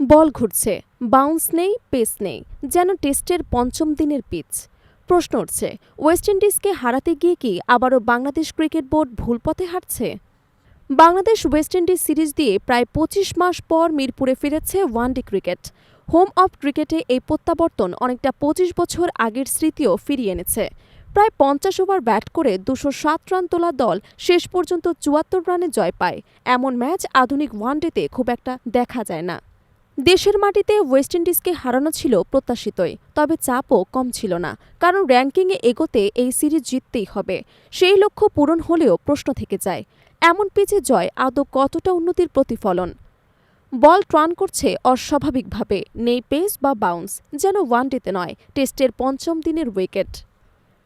বল ঘুরছে। বাউন্স নেই পেস নেই। যেন টেস্টের পঞ্চম দিনের পিচ প্রশ্ন উঠছে ওয়েস্ট ইন্ডিজকে হারাতে গিয়ে কি আবারও বাংলাদেশ ক্রিকেট বোর্ড ভুল পথে হাঁটছে? বাংলাদেশ ওয়েস্ট ইন্ডিজ সিরিজ দিয়ে প্রায় পঁচিশ মাস পর মিরপুরে ফিরেছে ওয়ানডে ক্রিকেট হোম অফ ক্রিকেটে এই প্রত্যাবর্তন অনেকটা পঁচিশ বছর আগের স্মৃতিও ফিরিয়ে এনেছে। প্রায় পঞ্চাশ ওভার ব্যাট করে দুশো সাত রান তোলা দল শেষ পর্যন্ত চুয়াত্তর রানে জয় পায়। এমন ম্যাচ আধুনিক ওয়ানডেতে খুব একটা দেখা যায় না। দেশের মাটিতে ওয়েস্ট ইন্ডিজকে হারানো ছিল প্রত্যাশিতই, তবে চাপও কম ছিল না, কারণ র্যাঙ্কিংয়ে এগোতে এই সিরিজ জিততেই হবে। সেই লক্ষ্য পূরণ হলেও প্রশ্ন থেকে যায়, এমন পিচে জয় আদৌ কতটা উন্নতির প্রতিফলন? বল ট্রান করছে অস্বাভাবিকভাবে, নেই পেস বা বাউন্স যেন ওয়ানডেতে নয়, টেস্টের পঞ্চম দিনের উইকেট।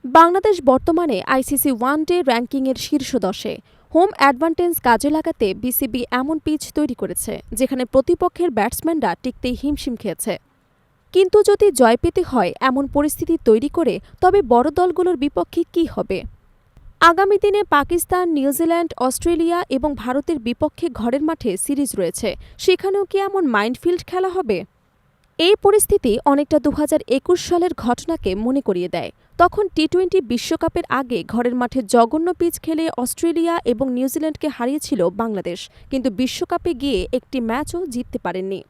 বাংলাদেশ বর্তমানে আইসিসি ওয়ানডে র্যাঙ্কিংয়ের শীর্ষ দশে হোম অ্যাডভান্টেজ কাজে লাগাতে বিসিবি এমন পিচ তৈরি করেছে, যেখানে প্রতিপক্ষের ব্যাটসম্যানরা টিকতেই হিমশিম খেয়েছে। কিন্তু যদি জয় পেতে হয় এমন পরিস্থিতি তৈরি করে, তবে বড় দলগুলোর বিপক্ষে কি হবে? আগামী দিনে পাকিস্তান, নিউজিল্যান্ড, অস্ট্রেলিয়া এবং ভারতের বিপক্ষে ঘরের মাঠে সিরিজ রয়েছে, সেখানেও কি এমন মাইন্ডফিল্ড খেলা হবে? এই পরিস্থিতি অনেকটা দু হাজার একুশ সালের ঘটনাকে মনে করিয়ে দেয়। তখন টি টোয়েন্টি বিশ্বকাপের আগে ঘরের মাঠে জঘন্য পিচ খেলে অস্ট্রেলিয়া এবং নিউজিল্যান্ডকে হারিয়েছিল বাংলাদেশ, কিন্তু বিশ্বকাপে গিয়ে একটি ম্যাচও জিততে পারেননি।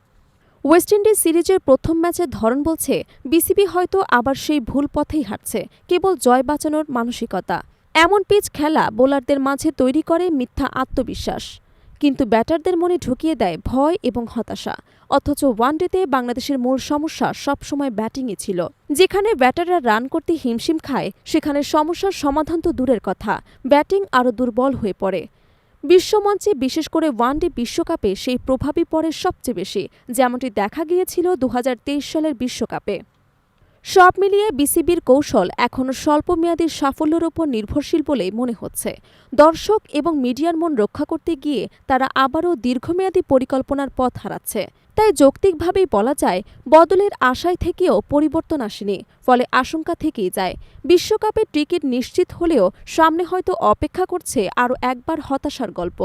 ওয়েস্ট ইন্ডিজ সিরিজের প্রথম ম্যাচের ধরন বলছে, বিসিবি হয়তো আবার সেই ভুল পথেই হাঁটছে, কেবল জয় বাঁচানোর মানসিকতা। এমন পিচ খেলা বোলারদের মাঝে তৈরি করে মিথ্যা আত্মবিশ্বাস। কিন্তু ব্যাটারদের মনে ঢুকিয়ে দেয় ভয় এবং হতাশা। অথচ ওয়ানডেতে বাংলাদেশের মূল সমস্যা সবসময় ব্যাটিংয়ে ছিল। যেখানে ব্যাটাররা রান করতে হিমশিম খায়, সেখানে সমস্যার সমাধান তো দূরের কথা। ব্যাটিং আরও দুর্বল হয়ে পড়ে। বিশ্বমঞ্চে বিশেষ করে ওয়ানডে বিশ্বকাপে সেই প্রভাবই পড়ে সবচেয়ে বেশি, যেমনটি দেখা গিয়েছিল দু হাজার তেইশ সালের বিশ্বকাপে। সব মিলিয়ে বিসিবির কৌশল এখনও স্বল্পমেয়াদী সাফল্যের ওপর নির্ভরশীল বলে মনে হচ্ছে। দর্শক এবং মিডিয়ার মন রক্ষা করতে গিয়ে তারা আবারও দীর্ঘমেয়াদী পরিকল্পনার পথ হারাচ্ছে। তাই যৌক্তিকভাবেই বলা যায়, বদলের আশায় থেকেও পরিবর্তন আসেনি, ফলে আশঙ্কা থেকেই যায়। বিশ্বকাপে টিকিট নিশ্চিত হলেও সামনে হয়তো অপেক্ষা করছে আরও একবার হতাশার গল্প।